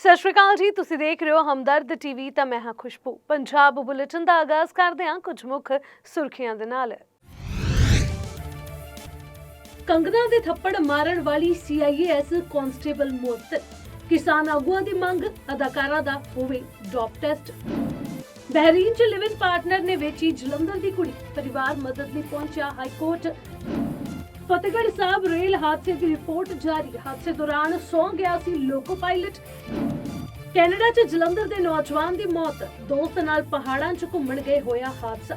ਸਤਿ ਸ਼੍ਰੀ ਅਕਾਲ ਜੀ, ਤੁਸੀਂ ਦੇਖ ਰਹੇ ਹੋ ਹਮਦਰਦ ਟੀਵੀ ਤਾਂ ਮੈਂ ਹਾਂ ਖੁਸ਼ਬੂ। ਪੰਜਾਬ ਬੁਲੇਟਿਨ ਦਾ ਆਗਾਜ਼ ਕਰਦੇ ਹਾਂ, ਕੁਝ ਮੁੱਖ ਸੁਰਖੀਆਂ ਦੇ ਨਾਲ। ਕੰਗਨਾ ਦੇ ਥੱਪੜ ਮਾਰਨ ਵਾਲੀ ਸੀਆਈਏਐਸ ਕਾਂਸਟੇਬਲ ਮੁਅੱਤਲ ਕਿਸਾਨ ਆਗੂਆਂ ਦੀ ਮੰਗ, ਅਦਾਕਾਰਾਂ ਦਾ ਹੋਵੇ ਡੌਪ ਟੈਸਟ ਬਹਿਰੀਨ ਚ ਲਿਵਿੰਗ ਪਾਰਟਨਰ ਨੇ ਵੇਚੀ ਜਲੰਧਰ ਦੀ ਕੁੜੀ। ਪਰਿਵਾਰ ਮਦਦ ਲਈ ਪਹੁੰਚਿਆ high court Fatehgarh Sahib rail ਹਾਦਸੇ ਦੀ ਰਿਪੋਰਟ ਜਾਰੀ। ਹਾਦਸੇ ਦੌਰਾਨ ਸੌਂ ਗਿਆ ਸੀ ਲੋਕੋ ਪਾਇਲਟ। ਕੈਨੇਡਾ 'ਚ ਜਲੰਧਰ ਦੇ ਨੌਜਵਾਨ ਦੀ ਮੌਤ। ਦੋਸਤ ਨਾਲ ਪਹਾੜਾਂ 'ਚ ਘੁੰਮਣ ਗਏ ਹੋਇਆ ਹਾਦਸਾ।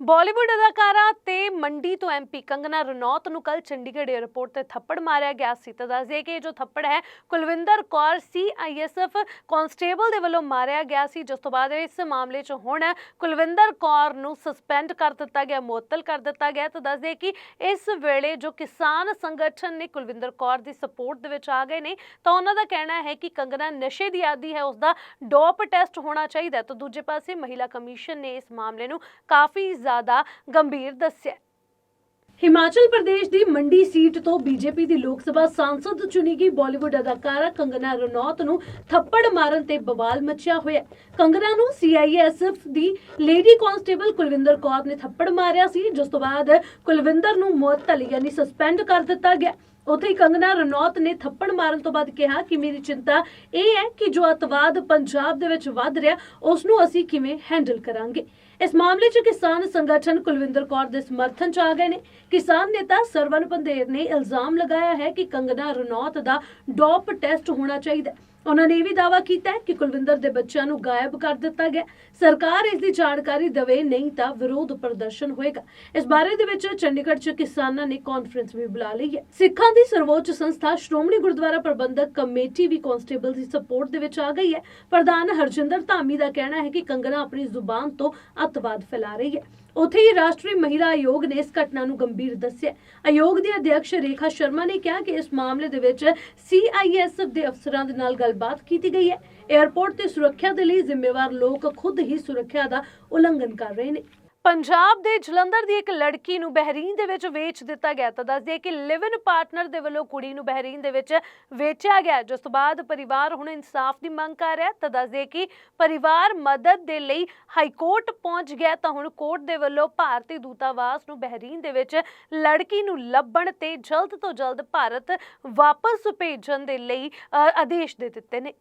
ਬਾਲੀਵੁੱਡ ਅਦਾਕਾਰਾ ਤੇ ਮੰਡੀ ਤੋਂ ਐਮਪੀ ਕੰਗਨਾ ਰਣੌਤ ਨੂੰ ਕੱਲ ਚੰਡੀਗੜ੍ਹ 에ਅਰਪੋਰਟ ਤੇ ਥੱਪੜ ਮਾਰਿਆ ਗਿਆ ਸੀ। ਤਾਂ ਦੱਸ ਦਈਏ ਕਿ ਇਹ ਜੋ ਥੱਪੜ ਹੈ, ਕੁਲਵਿੰਦਰ ਕੌਰ ਸੀਆਈਐਸਐਫ ਕਾਂਸਟੇਬਲ ਦੇ ਵੱਲੋਂ ਮਾਰਿਆ ਗਿਆ ਸੀ। ਜਿਸ ਤੋਂ ਬਾਅਦ ਇਸ ਮਾਮਲੇ 'ਚ ਹੁਣ ਕੁਲਵਿੰਦਰ ਕੌਰ ਨੂੰ ਸਸਪੈਂਡ ਕਰ ਦਿੱਤਾ ਗਿਆ, ਮੁਅੱਤਲ ਕਰ ਦਿੱਤਾ ਗਿਆ। ਤਾਂ ਦੱਸ ਦਈਏ ਕਿ ਇਸ ਵੇਲੇ ਜੋ ਕਿਸਾਨ ਸੰਗਠਨ ਨੇ ਕੁਲਵਿੰਦਰ ਕੌਰ ਦੀ ਸਪੋਰਟ ਦੇ ਵਿੱਚ ਆ ਗਏ ਨੇ, ਤਾਂ ਉਹਨਾਂ ਦਾ ਕਹਿਣਾ ਹੈ ਕਿ ਕੰਗਨਾ ਨਸ਼ੇ ਦੀ ਆਦੀ ਹੈ ਉਸ ਦਾ ਡੋਪ ਟੈਸਟ ਹੋਣਾ ਚਾਹੀਦਾ ਤਾਂ ਦੂਜੇ ਪਾਸੇ ਮਹਿਲਾ ਕਮਿਸ਼ਨ ਨੇ ਇਸ ਮਾਮਲੇ ਨੂੰ ਕਾਫੀ ਜ਼ਿਆਦਾ ਗੰਭੀਰ ਦੱਸਿਆ। ਹਿਮਾਚਲ ਪ੍ਰਦੇਸ਼ ਦੀ ਮੰਡੀ ਸੀਟ ਤੋਂ ਬੀਜੇਪੀ ਦੀ ਲੋਕ ਸਭਾ ਸਾਂਸਦ ਚੁਣੀ ਗਈ ਬਾਲੀਵੁੱਡ ਅਦਾਕਾਰਾ ਕੰਗਨਾ ਰਣੌਤ ਨੂੰ ਥੱਪੜ ਮਾਰਨ ਤੇ ਬਵਾਲ ਮਚਿਆ ਹੋਇਆ। ਕੰਗਨਾ ਨੂੰ ਸੀਆਈਐਸਐਫ ਦੀ ਲੇਡੀ ਕਾਂਸਟੇਬਲ ਕੁਲਵਿੰਦਰ ਕੌਰ ਨੇ ਥੱਪੜ ਮਾਰਿਆ ਸੀ, ਜਿਸ ਤੋਂ ਬਾਅਦ ਕੁਲਵਿੰਦਰ ਨੂੰ ਮੁਅੱਤਲ ਯਾਨੀ ਸਸਪੈਂਡ ਕਰ ਦਿੱਤਾ ਗਿਆ। ਉੱਥੇ ਹੀ ਕੰਗਨਾ ਰਣੌਤ ਨੇ ਥੱਪੜ ਮਾਰਨ ਤੋਂ ਬਾਅਦ ਕਿਹਾ ਕਿ ਮੇਰੀ ਚਿੰਤਾ ਇਹ ਹੈ ਕਿ ਜੋ ਅਤਵਾਦ ਪੰਜਾਬ ਦੇ ਵਿੱਚ ਵੱਧ ਰਿਹਾ ਉਸ ਨੂੰ ਅਸੀਂ ਕਿਵੇਂ ਹੈਂਡਲ ਕਰਾਂਗੇ ਇਸ ਮਾਮਲੇ 'ਚ ਕਿਸਾਨ ਸੰਗਠਨ ਕੁਲਵਿੰਦਰ ਕੌਰ ਦੇ ਸਮਰਥਨ 'ਚ ਆ ਗਏ ਨੇ ਕਿਸਾਨ ਨੇਤਾ ਸਰਵਨ ਪੰਦੇਰ ਨੇ ਇਲਜ਼ਾਮ ਲਗਾਇਆ ਹੈ ਕਿ ਕੰਗਨਾ ਰਣੌਤ ਦਾ ਡੋਪ ਟੈਸਟ ਹੋਣਾ ਚਾਹੀਦਾ ਹੈ। ਉਹਨਾਂ ਨੇ ਇਹ ਵੀ ਦਾਅਵਾ ਕੀਤਾ ਹੈ ਕਿ ਕੁਲਵਿੰਦਰ ਦੇ ਬੱਚਿਆਂ ਨੂੰ ਗਾਇਬ ਕਰ ਦਿੱਤਾ ਗਿਆ ਸਰਕਾਰ ਇਸ ਦੀ ਜਾਣਕਾਰੀ ਦੇਵੇ, ਨਹੀਂ ਤਾਂ ਵਿਰੋਧ ਪ੍ਰਦਰਸ਼ਨ ਹੋਏਗਾ। ਇਸ ਬਾਰੇ ਦੇ ਵਿੱਚ ਚੰਡੀਗੜ੍ਹ 'ਚ ਕਿਸਾਨਾਂ ਨੇ ਕਾਨਫਰੰਸ ਵੀ ਬੁਲਾ ਲਈ ਹੈ। ਸਿੱਖਾਂ ਦੀ ਸਰਵੋੱਚ ਸੰਸਥਾ ਸ਼੍ਰੋਮਣੀ ਗੁਰਦੁਆਰਾ ਪ੍ਰਬੰਧਕ ਕਮੇਟੀ ਵੀ ਕਾਂਸਟੇਬਲ ਦੀ ਸਪੋਰਟ ਦੇ ਵਿੱਚ ਆ ਗਈ ਹੈ। ਪ੍ਰਧਾਨ ਹਰਜਿੰਦਰ ਧਾਮੀ ਦਾ ਕਹਿਣਾ ਹੈ ਕਿ ਕੰਗਨਾ ਆਪਣੀ ਜ਼ੁਬਾਨ ਤੋਂ ਅੱਤਵਾਦ ਫੈਲਾ ਰਹੀ ਹੈ। ਉੱਥੇ ਹੀ ਰਾਸ਼ਟਰੀ ਮਹਿਲਾ ਆਯੋਗ ਨੇ ਇਸ ਘਟਨਾ ਨੂੰ ਗੰਭੀਰ ਦੱਸਿਆ ਆਯੋਗ ਦੇ ਅਧਿਕਸ਼ ਰੇਖਾ ਸ਼ਰਮਾ ਨੇ ਕਿਹਾ ਕਿ ਇਸ ਮਾਮਲੇ ਦੇ ਵਿੱਚ ਸੀਆਈਐਸਐਫ ਦੇ ਅਫਸਰਾਂ ਦੇ ਨਾਲ ਗੱਲਬਾਤ ਕੀਤੀ ਗਈ ਹੈ। 에ਅਰਪੋਰਟ ਤੇ ਸੁਰੱਖਿਆ ਦੇ ਲਈ ਜ਼ਿੰਮੇਵਾਰ ਲੋਕ ਖੁਦ ਹੀ ਸੁਰੱਖਿਆ ਦਾ ਉਲੰਘਣ ਕਰ ਰਹੇ ਨੇ। ਪੰਜਾਬ ਦੇ ਜਲੰਧਰ ਦੀ ਇੱਕ ਲੜਕੀ ਨੂੰ ਬਹਿਰੀਨ ਦੇ ਵਿੱਚ ਵੇਚ ਦਿੱਤਾ ਗਿਆ ਤਾਂ ਦੱਸ ਦਈਏ ਕਿ ਲਿਵ ਇਨ ਪਾਰਟਨਰ ਦੇ ਵੱਲੋਂ ਕੁੜੀ ਨੂੰ ਬਹਿਰੀਨ ਦੇ ਵਿੱਚ ਵੇਚਿਆ ਗਿਆ। ਜਿਸ ਤੋਂ ਬਾਅਦ ਪਰਿਵਾਰ ਹੁਣ ਇਨਸਾਫ ਦੀ ਮੰਗ ਕਰ ਰਿਹਾ ਤਾਂ ਦੱਸ ਦਈਏ ਕਿ ਪਰਿਵਾਰ ਮਦਦ ਦੇ ਲਈ ਹਾਈ ਕੋਰਟ ਪਹੁੰਚ ਗਿਆ ਤਾਂ ਹੁਣ ਕੋਰਟ ਦੇ ਵੱਲੋਂ ਭਾਰਤੀ ਦੂਤਾਵਾਸ ਨੂੰ ਬਹਿਰੀਨ ਦੇ ਵਿੱਚ ਲੜਕੀ ਨੂੰ ਲੱਭਣ ਤੇ ਜਲਦ ਤੋਂ ਜਲਦ ਭਾਰਤ ਵਾਪਸ ਭੇਜਣ ਦੇ ਲਈ ਅ, ਆਦੇਸ਼ ਦੇ ਦਿੱਤੇ ਨੇ।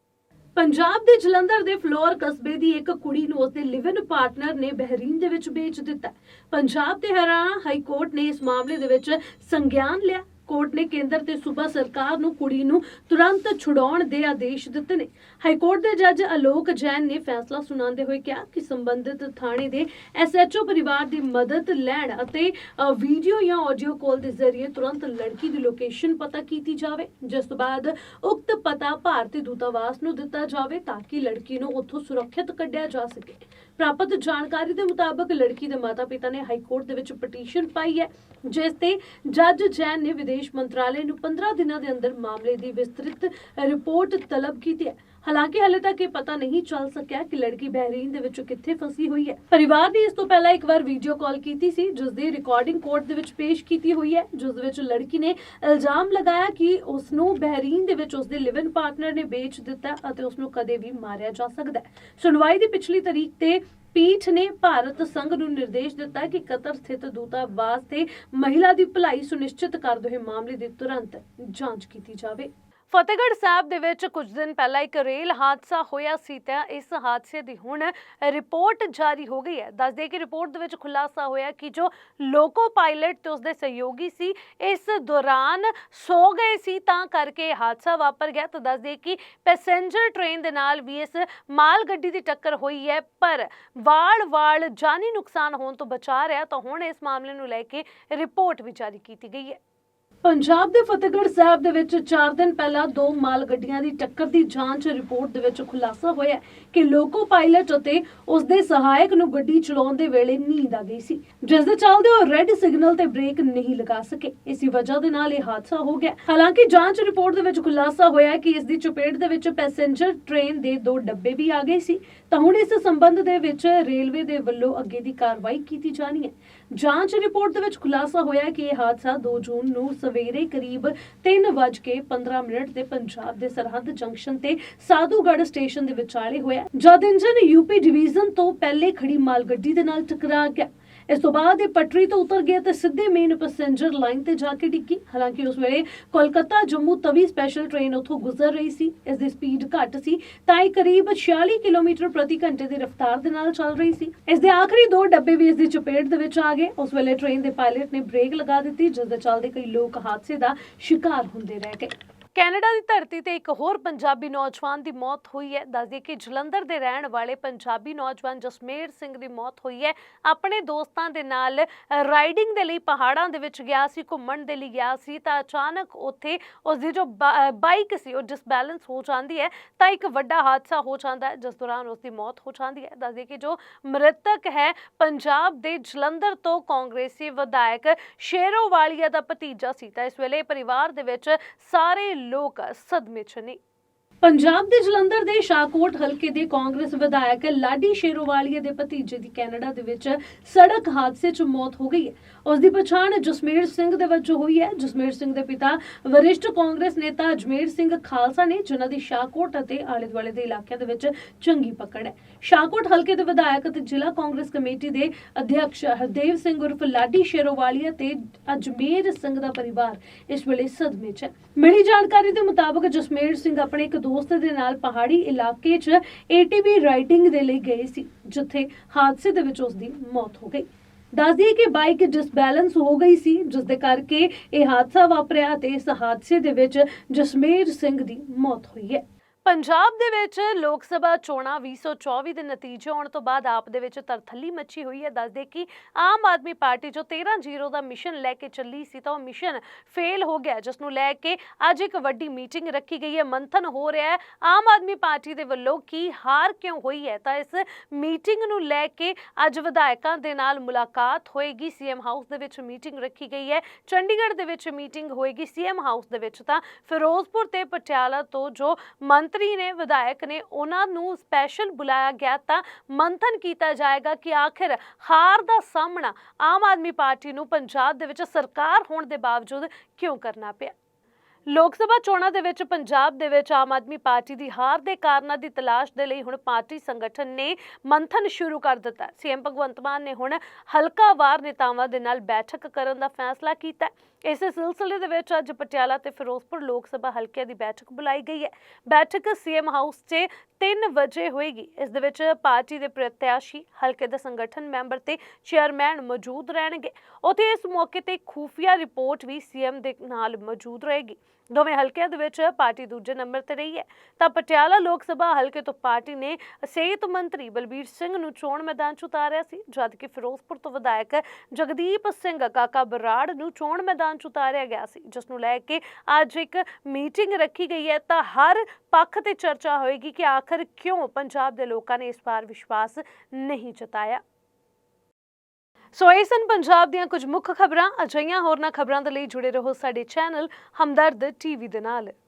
ਪੰਜਾਬ ਦੇ ਜਲੰਧਰ ਦੇ ਫਲੋਰ ਕਸਬੇ ਦੀ ਇੱਕ ਕੁੜੀ ਨੂੰ ਉਸਦੇ ਲਿਵ ਪਾਰਟਨਰ ਨੇ ਬਹਿਰੀਨ ਦੇ ਵਿੱਚ ਵੇਚ ਦਿੱਤਾ। ਪੰਜਾਬ ਤੇ ਹਰਿਆਣਾ ਹਾਈ ਕੋਰਟ ਨੇ ਇਸ ਮਾਮਲੇ ਦੇ ਵਿੱਚ ਸੰਗਿਆਨ ਲਿਆ। ਕੋਰਟ ਨੇ ਕੇਂਦਰ ਤੇ ਸੂਬਾ ਸਰਕਾਰ ਨੂੰ ਕੁੜੀ ਨੂੰ ਤੁਰੰਤ ਛੁਡਾਉਣ ਦੇ ਆਦੇਸ਼ ਦਿੱਤੇ ਨੇ। ਹਾਈ ਕੋਰਟ ਦੇ ਜੱਜ ਅਲੋਕ ਜੈਨ ਨੇ ਫੈਸਲਾ ਸੁਣਾਉਂਦੇ ਹੋਏ ਕਿਹਾ ਕਿ ਸੰਬੰਧਿਤ ਥਾਣੇ ਦੇ ਐਸਐਚਓ ਪਰਿਵਾਰ ਦੀ ਮਦਦ ਲੈਣ ਅਤੇ ਵੀਡੀਓ ਜਾਂ ਆਡੀਓ ਕਾਲ ਦੇ ਜ਼ਰੀਏ ਤੁਰੰਤ ਲੜਕੀ ਦੀ ਲੋਕੇਸ਼ਨ ਪਤਾ ਕੀਤੀ ਜਾਵੇ। ਜਿਸ ਤੋਂ ਬਾਅਦ ਉਕਤ ਪਤਾ ਭਾਰਤੀ ਦੂਤਾਵਾਸ ਨੂੰ ਦਿੱਤਾ ਜਾਵੇ ਤਾਂ ਕਿ ਲੜਕੀ ਨੂੰ ਉੱਥੋਂ ਸੁਰੱਖਿਅਤ ਕੱਢਿਆ ਜਾ ਸਕੇ। ਪ੍ਰਾਪਤ ਜਾਣਕਾਰੀ ਦੇ ਮੁਤਾਬਕ ਲੜਕੀ ਦੇ ਮਾਤਾ-ਪਿਤਾ ਨੇ ਹਾਈ ਕੋਰਟ ਦੇ ਵਿੱਚ ਪਟੀਸ਼ਨ ਪਾਈ ਹੈ, ਜਿਸ ਤੇ ਜੱਜ ਜੈਨ ਨੇ ਵਿਦੇਸ਼ ਮੰਤਰਾਲੇ ਨੂੰ 15 ਦਿਨਾਂ ਦੇ ਅੰਦਰ ਮਾਮਲੇ ਦੀ ਵਿਸਤ੍ਰਿਤ ਰਿਪੋਰਟ ਤਲਬ ਕੀਤੀ ਹੈ। ਹਾਲਾਂਕਿ ਹਾਲੇ ਤੱਕ ਇਹ ਪਤਾ ਨਹੀਂ ਚੱਲ ਸਕਿਆ ਕਿ ਲੜਕੀ ਬਹਿਰੀਨ ਦੇ ਵਿੱਚ ਕਿੱਥੇ ਫਸੀ ਹੋਈ ਹੈ। ਪਰਿਵਾਰ ਨੇ ਇਸ ਤੋਂ ਪਹਿਲਾਂ ਇੱਕ ਵਾਰ ਵੀਡੀਓ ਕਾਲ ਕੀਤੀ ਸੀ, ਜਿਸ ਦੀ ਰਿਕਾਰਡਿੰਗ ਕੋਰਟ ਦੇ ਵਿੱਚ ਪੇਸ਼ ਕੀਤੀ ਹੋਈ ਹੈ, ਜਿਸ ਦੇ ਵਿੱਚ ਲੜਕੀ ਨੇ ਇਲਜ਼ਾਮ ਲਗਾਇਆ ਕਿ ਉਸ ਨੂੰ ਬਹਿਰੀਨ ਦੇ ਵਿੱਚ ਉਸ ਦੇ ਲਿਵ ਇਨ ਪਾਰਟਨਰ ਨੇ ਵੇਚ ਦਿੱਤਾ ਅਤੇ ਉਸ ਨੂੰ ਕਦੇ ਵੀ ਮਾਰਿਆ ਜਾ ਸਕਦਾ ਹੈ। ਸੁਣਵਾਈ ਦੀ ਪਿਛਲੀ ਤਾਰੀਖ ਤੇ ਪੀਠ ਨੇ ਭਾਰਤ ਸੰਘ ਨੂੰ ਨਿਰਦੇਸ਼ ਦਿੱਤਾ ਕਿ ਕਤਰ ਸਥਿਤ ਦੂਤਾਵਾਸ ਤੇ ਮਹਿਲਾ ਦੀ ਭਲਾਈ ਸੁਨਿਸ਼ਚਿਤ ਕਰਦੇ ਹੋਏ ਮਾਮਲੇ ਦੀ ਤੁਰੰਤ ਜਾਂਚ ਕੀਤੀ ਜਾਵੇ। ਫਤਿਹਗੜ੍ਹ ਸਾਹਿਬ ਦੇ ਵਿੱਚ ਕੁਝ ਦਿਨ ਪਹਿਲਾਂ ਇੱਕ ਰੇਲ ਹਾਦਸਾ ਹੋਇਆ ਸੀ ਤਾਂ ਇਸ ਹਾਦਸੇ ਦੀ ਹੁਣ ਰਿਪੋਰਟ ਜਾਰੀ ਹੋ ਗਈ ਹੈ। ਦੱਸ ਦੱਸਦੇ ਕਿ ਰਿਪੋਰਟ ਦੇ ਵਿੱਚ ਖੁਲਾਸਾ ਹੋਇਆ ਕਿ ਜੋ ਲੋਕੋ ਪਾਇਲਟ ਤੇ ਉਸਦੇ ਸਹਿਯੋਗੀ ਸੀ, ਇਸ ਦੌਰਾਨ ਸੋ ਗਏ ਸੀ ਤਾਂ ਕਰਕੇ ਹਾਦਸਾ ਵਾਪਰ ਗਿਆ। ਤਾਂ ਦੱਸਦੇ ਕਿ ਪੈਸੇਂਜਰ ਟ੍ਰੇਨ ਦੇ ਨਾਲ ਵੀ ਇਸ ਮਾਲ ਗੱਡੀ ਦੀ ਟੱਕਰ ਹੋਈ ਹੈ, ਪਰ ਵਾਲ-ਵਾਲ ਜਾਨੀ ਨੁਕਸਾਨ ਹੋਣ ਤੋਂ ਬਚਾ ਰਿਹਾ ਤਾਂ ਹੁਣ ਇਸ ਮਾਮਲੇ ਨੂੰ ਲੈ ਕੇ ਰਿਪੋਰਟ ਵੀ ਜਾਰੀ ਕੀਤੀ ਗਈ ਹੈ। ਪੰਜਾਬ ਦੇ ਫਤਿਹਗੜ੍ਹ ਸਾਹਿਬ ਦੇ ਵਿੱਚ 4 ਦਿਨ ਪਹਿਲਾਂ ਦੋ ਮਾਲ ਗੱਡੀਆਂ ਦੀ ਟੱਕਰ ਦੀ ਜਾਂਚ ਰਿਪੋਰਟ ਦੇ ਵਿੱਚ ਖੁਲਾਸਾ ਹੋਇਆ ਕਿ ਲੋਕੋ ਪਾਇਲਟ ਅਤੇ ਉਸ ਦੇ ਸਹਾਇਕ ਨੂੰ ਗੱਡੀ ਚਲਾਉਣ ਦੇ ਵੇਲੇ ਨੀਂਦ ਆ ਗਈ ਸੀ। ਜਿਸ ਦੇ ਚੱਲਦੇ ਉਹ ਰੈੱਡ ਸਿਗਨਲ ਤੇ ਬ੍ਰੇਕ ਨਹੀਂ ਲਗਾ ਸਕੇ। ਇਸੇ ਵਜ੍ਹਾ ਦੇ ਨਾਲ ਇਹ ਹਾਦਸਾ ਹੋ ਗਿਆ। ਹਾਲਾਂਕਿ ਜਾਂਚ ਰਿਪੋਰਟ ਦੇ ਵਿੱਚ ਖੁਲਾਸਾ ਹੋਇਆ ਕਿ ਇਸ ਦੀ ਚਪੇਟ ਦੇ ਵਿੱਚ ਪੈਸੇਂਜਰ ਟ੍ਰੇਨ ਦੇ ਦੋ ਡੱਬੇ ਵੀ ਆ ਗਏ ਸੀ। ਤਾਂ ਹੁਣ ਇਸ ਸੰਬੰਧ ਦੇ ਵਿੱਚ ਰੇਲਵੇ ਦੇ ਵੱਲੋਂ ਅੱਗੇ ਦੀ ਕਾਰਵਾਈ ਕੀਤੀ ਜਾਣੀ ਹੈ। ਜਾਂਚ ਰਿਪੋਰਟ ਦੇ ਵਿੱਚ ਖੁਲਾਸਾ ਹੋਇਆ ਕਿ ਇਹ ਹਾਦਸਾ 2 ਜੂਨ ਨੂੰ ਸਵੇਰੇ ਕਰੀਬ 3:15 ਮਿੰਟ ਤੇ ਪੰਜਾਬ ਦੇ ਸਰਹੱਦ ਜੰਕਸ਼ਨ ਤੇ ਸਾਧੂਗੜ੍ਹ ਸਟੇਸ਼ਨ ਦੇ ਵਿਚਾਲੇ ਹੋਇਆ ਜਦ ਇੰਜਨ ਯੂਪੀ ਡਿਵੀਜ਼ਨ ਤੋਂ ਪਹਿਲੇ ਖੜੀ ਮਾਲ ਗੱਡੀ ਦੇ ਨਾਲ ਟਕਰਾ ਗਿਆ ਇਸ ਤੋਂ ਬਾਅਦ ਇਹ ਪਟਰੀ ਤੋਂ ਉਤਰ ਗਿਆ ਤੇ ਸਿੱਧੇ ਮੇਨ ਪੈਸੇਂਜਰ ਲਾਈਨ ਤੇ ਜਾ ਕੇ ਡਿੱਗੀ। ਹਾਲਾਂਕਿ ਉਸ ਵੇਲੇ ਕੋਲਕਾਤਾ ਜੰਮੂ ਤਵੀ ਸਪੈਸ਼ਲ ਟ੍ਰੇਨ ਉੱਥੋਂ ਗੁਜ਼ਰ ਰਹੀ ਸੀ। ਇਸ ਦੀ ਸਪੀਡ ਘੱਟ ਸੀ, ਤਾਂ ਇਹ ਕਰੀਬ 46 ਕਿਲੋਮੀਟਰ ਪ੍ਰਤੀ ਘੰਟੇ ਦੀ ਰਫ਼ਤਾਰ ਦੇ ਨਾਲ ਚੱਲ ਰਹੀ ਸੀ। ਇਸ ਦੇ ਆਖਰੀ ਦੋ ਡੱਬੇ ਵੀ ਇਸ ਦੀ ਚਪੇਟ ਦੇ ਵਿੱਚ ਆ ਗਏ। ਉਸ ਵੇਲੇ ਟ੍ਰੇਨ ਦੇ ਪਾਇਲਟ ਨੇ ਬ੍ਰੇਕ ਲਗਾ ਦਿੱਤੀ, ਜਿਸ ਦੇ ਚੱਲਦੇ ਕਈ ਲੋਕ ਹਾਦਸੇ ਦਾ ਸ਼ਿਕਾਰ ਹੁੰਦੇ ਰਹਿ ਗਏ। ਕੈਨੇਡਾ ਦੀ ਧਰਤੀ ਤੇ ਇੱਕ ਹੋਰ ਪੰਜਾਬੀ ਨੌਜਵਾਨ ਦੀ ਮੌਤ ਹੋਈ ਹੈ। ਦੱਸਦੇ ਕਿ ਜਲੰਧਰ ਦੇ ਰਹਿਣ ਵਾਲੇ ਪੰਜਾਬੀ ਨੌਜਵਾਨ ਜਸਮੇਰ ਸਿੰਘ ਦੀ ਮੌਤ ਹੋਈ ਹੈ। ਆਪਣੇ ਦੋਸਤਾਂ ਦੇ ਨਾਲ ਰਾਈਡਿੰਗ ਦੇ ਲਈ ਪਹਾੜਾਂ ਦੇ ਵਿੱਚ ਗਿਆ ਸੀ, ਘੁੰਮਣ ਦੇ ਲਈ ਗਿਆ ਸੀ। ਤਾਂ ਅਚਾਨਕ ਉੱਥੇ ਉਸ ਦੀ ਜੋ ਬਾਈਕ ਸੀ, ਉਹ ਡਿਸਬੈਲੈਂਸ ਹੋ ਜਾਂਦੀ ਹੈ। ਤਾਂ ਇੱਕ ਵੱਡਾ ਹਾਦਸਾ ਹੋ ਜਾਂਦਾ ਹੈ, ਜਿਸ ਦੌਰਾਨ ਉਸ ਦੀ ਮੌਤ ਹੋ ਜਾਂਦੀ ਹੈ। ਦੱਸਦੇ ਕਿ ਜੋ ਮ੍ਰਿਤਕ ਹੈ, ਪੰਜਾਬ ਦੇ ਜਲੰਧਰ ਤੋਂ ਕਾਂਗਰਸੀ ਵਿਧਾਇਕ ਸ਼ੇਰੋਵਾਲੀਆ ਦਾ ਭਤੀਜਾ ਸੀ। ਤਾਂ ਇਸ ਵੇਲੇ ਪਰਿਵਾਰ ਦੇ ਵਿੱਚ ਸਾਰੇ ਲੋਕ ਸਦਮੇ 'ਚ ਨੇ। ਪੰਜਾਬ ਦੇ ਜਲੰਧਰ ਦੇ ਸ਼ਾਹਕੋਟ ਹਲਕੇ ਦੇ ਕਾਂਗਰਸ ਵਿਧਾਇਕ ਲਾਡੀ ਸ਼ੇਰੋਵਾਲੀਆ ਦੇ ਭਤੀਜੇ ਦੀ ਕੈਨੇਡਾ ਦੇ ਵਿੱਚ ਸੜਕ ਹਾਦਸੇ 'ਚ ਮੌਤ ਹੋ ਗਈ ਹੈ। ਉਸ ਦੀ ਪਛਾਣ ਜਸਮੇਰ ਸਿੰਘ ਦੇ ਵਜੋਂ ਹੋਈ ਹੈ। ਜਸਮੇਰ ਸਿੰਘ ਦੇ ਪਿਤਾ ਵਰਿਸ਼ਠ ਕਾਂਗਰਸ ਨੇਤਾ ਅਜਮੇਰ ਸਿੰਘ ਖਾਲਸਾ ਨੇ ਜਿਨ੍ਹਾਂ ਦੀ ਸ਼ਾਹਕੋਟ ਅਤੇ ਆਲੇ ਦੁਆਲੇ ਦੇ ਇਲਾਕਿਆਂ ਦੇ ਵਿੱਚ ਚੰਗੀ ਪਕੜ ਹੈ। ਸ਼ਾਹਕੋਟ ਹਲਕੇ ਦੇ ਵਿਧਾਇਕ ਅਤੇ ਜ਼ਿਲ੍ਹਾ ਕਾਂਗਰਸ ਕਮੇਟੀ ਦੇ ਅਧਿਕਸ਼ ਹਰਦੇਵ ਸਿੰਘ ਉਰਫ ਲਾਡੀ ਸ਼ੇਰੋਵਾਲੀਆ ਤੇ ਅਜਮੇਰ ਸਿੰਘ ਦਾ ਪਰਿਵਾਰ ਇਸ ਵੇਲੇ ਸਦਮੇ 'ਚ ਹੈ। ਮਿਲੀ ਜਾਣਕਾਰੀ ਦੇ ਮੁਤਾਬਕ ਜਸਮੇਰ ਸਿੰਘ ਆਪਣੇ ਇੱਕ ਦੋਸਤ ਦੇ ਨਾਲ ਪਹਾੜੀ ਇਲਾਕੇ 'ਚ ਏਟੀਬੀ ਰਾਈਡਿੰਗ ਦੇ ਲਈ ਗਏ ਸੀ, ਜਿੱਥੇ ਹਾਦਸੇ ਦੇ ਵਿੱਚ ਉਸ ਦੀ ਮੌਤ ਹੋ ਗਈ। ਦੱਸਦੀ ਕਿ ਬਾਈਕ ਡਿਸਬੈਲੈਂਸ ਹੋ ਗਈ ਸੀ ਜਿਸ ਦੇ ਕਰਕੇ ਇਹ ਹਾਦਸਾ ਵਾਪਰਿਆ ਤੇ ਇਸ ਹਾਦਸੇ ਦੇ ਵਿੱਚ ਜਸਮੇਰ ਸਿੰਘ ਦੀ ਮੌਤ ਹੋਈ ਹੈ। ਪੰਜਾਬ ਦੇ ਵਿੱਚ ਲੋਕ ਸਭਾ ਚੋਣਾਂ 2024 ਦੇ ਨਤੀਜੇ ਆਉਣ ਤੋਂ ਬਾਅਦ ਆਪ ਦੇ ਵਿੱਚ ਤਰਥੱਲੀ ਮੱਛੀ ਹੋਈ ਹੈ। ਦੱਸਦੇ ਕਿ ਆਮ ਆਦਮੀ ਪਾਰਟੀ ਜੋ 13-0 ਦਾ ਮਿਸ਼ਨ ਲੈ ਕੇ ਚੱਲੀ ਸੀ ਤਾਂ ਉਹ ਮਿਸ਼ਨ ਫੇਲ ਹੋ ਗਿਆ, ਜਿਸ ਨੂੰ ਲੈ ਕੇ ਅੱਜ ਇੱਕ ਵੱਡੀ ਮੀਟਿੰਗ ਰੱਖੀ ਗਈ ਹੈ। ਮੰਥਨ ਹੋ ਰਿਹਾ ਹੈ। ਆਮ ਆਦਮੀ ਪਾਰਟੀ ਦੇ ਵੱਲੋਂ ਕੀ ਹਾਰ ਕਿਉਂ ਹੋਈ ਹੈ? ਤਾਂ ਇਸ ਮੀਟਿੰਗ ਨੂੰ ਲੈ ਕੇ ਅੱਜ ਵਿਧਾਇਕਾਂ ਦੇ ਨਾਲ ਮੁਲਾਕਾਤ ਹੋਏਗੀ। ਸੀਐਮ ਹਾਊਸ ਦੇ ਵਿੱਚ ਮੀਟਿੰਗ ਰੱਖੀ ਗਈ ਹੈ। ਚੰਡੀਗੜ੍ਹ ਦੇ ਵਿੱਚ ਮੀਟਿੰਗ ਹੋਏਗੀ। ਸੀਐਮ ਹਾਊਸ ਦੇ ਵਿੱਚ ਤਾਂ ਫਿਰੋਜ਼ਪੁਰ ਤੇ ਪਟਿਆਲਾ ਤੋਂ ਜੋ ਮੰਤ ਮੰਤਰੀ ਨੇ, ਵਿਧਾਇਕ ਨੇ ਉਹਨਾਂ ਨੂੰ ਸਪੈਸ਼ਲ ਬੁਲਾਇਆ ਗਿਆ ਤਾਂ ਮੰਥਨ ਕੀਤਾ ਜਾਏਗਾ ਕਿ ਆਖਿਰ ਹਾਰ ਦਾ ਸਾਹਮਣਾ ਆਮ ਆਦਮੀ ਪਾਰਟੀ ਨੂੰ ਪੰਜਾਬ ਦੇ ਵਿੱਚ ਸਰਕਾਰ ਹੋਣ ਦੇ ਬਾਵਜੂਦ ਕਿਉਂ ਕਰਨਾ ਪਿਆ? ਲੋਕ ਸਭਾ ਚੋਣਾਂ ਦੇ ਵਿੱਚ ਪੰਜਾਬ ਦੇ ਵਿੱਚ ਆਮ ਆਦਮੀ ਪਾਰਟੀ ਦੀ ਹਾਰ ਦੇ ਕਾਰਨਾਂ ਦੀ ਤਲਾਸ਼ ਦੇ ਲਈ ਹੁਣ ਪਾਰਟੀ ਸੰਗਠਨ ਨੇ ਮੰਥਨ ਸ਼ੁਰੂ ਕਰ ਦਿੱਤਾ। ਸੀਐਮ ਭਗਵੰਤ ਮਾਨ ਨੇ ਹੁਣ ਹਲਕਾਵਾਰ ਨੇਤਾਵਾਂ ਦੇ ਨਾਲ ਬੈਠਕ ਕਰਨ ਦਾ ਫੈਸਲਾ ਕੀਤਾ ਇਸੇ ਸਿਲਸਿਲੇ ਦੇ ਵਿੱਚ ਅੱਜ ਪਟਿਆਲਾ ਤੇ ਫਿਰੋਜ਼ਪੁਰ ਲੋਕ ਸਭਾ ਹਲਕੇ ਦੀ ਬੈਠਕ ਬੁਲਾਈ ਗਈ ਹੈ। ਬੈਠਕ ਸੀਐਮ ਹਾਊਸ 'ਚ 3 ਵਜੇ ਹੋਏਗੀ। ਇਸ ਦੇ ਵਿੱਚ ਪਾਰਟੀ ਦੇ ਪ੍ਰਤਿਆਸ਼ੀ, ਹਲਕੇ ਦੇ ਸੰਗਠਨ ਮੈਂਬਰ ਤੇ ਚੇਅਰਮੈਨ ਮੌਜੂਦ ਰਹਿਣਗੇ। ਉਥੇ ਇਸ ਮੌਕੇ ਤੇ ਖੂਫੀਆ ਰਿਪੋਰਟ ਵੀ ਸੀਐਮ ਦੇ ਨਾਲ ਮੌਜੂਦ ਰਹੇਗੀ। ਦੋਵੇਂ ਹਲਕਿਆਂ ਦੇ ਵਿੱਚ ਪਾਰਟੀ ਦੂਜੇ ਨੰਬਰ ਤੇ ਰਹੀ ਹੈ। ਤਾਂ ਪਟਿਆਲਾ ਲੋਕ ਸਭਾ ਹਲਕੇ ਤੋਂ ਪਾਰਟੀ ਨੇ ਸਿਹਤ ਮੰਤਰੀ ਬਲਬੀਰ ਸਿੰਘ ਨੂੰ ਚੋਣ ਮੈਦਾਨ 'ਚ ਉਤਾਰਿਆ ਸੀ, ਜਦਕਿ ਫਿਰੋਜ਼ਪੁਰ ਤੋਂ ਵਿਧਾਇਕ ਜਗਦੀਪ ਸਿੰਘ ਕਾਕਾ ਬਰਾੜ ਨੂੰ ਚੋਣ ਮੈਦਾਨ 'ਚ ਉਤਾਰਿਆ ਗਿਆ ਸੀ ਜਿਸ ਨੂੰ ਲੈ ਕੇ ਅੱਜ ਇੱਕ ਮੀਟਿੰਗ ਰੱਖੀ ਗਈ ਹੈ। ਤਾਂ ਹਰ ਪੱਖ ਤੇ ਚਰਚਾ ਹੋਏਗੀ ਕਿ ਆਖਰ ਕਿਉਂ ਪੰਜਾਬ ਦੇ ਲੋਕਾਂ ਨੇ ਇਸ ਵਾਰ ਵਿਸ਼ਵਾਸ ਨਹੀਂ ਜਤਾਇਆ। ਸੋ ਇਹ ਸਨ ਪੰਜਾਬ ਦੀਆਂ ਕੁਝ ਮੁੱਖ ਖਬਰਾਂ। ਅਜਿਹੀਆਂ ਹੋਰਨਾਂ ਖਬਰਾਂ ਦੇ ਲਈ ਜੁੜੇ ਰਹੋ ਸਾਡੇ ਚੈਨਲ ਹਮਦਰਦ ਟੀਵੀ ਦੇ ਨਾਲ।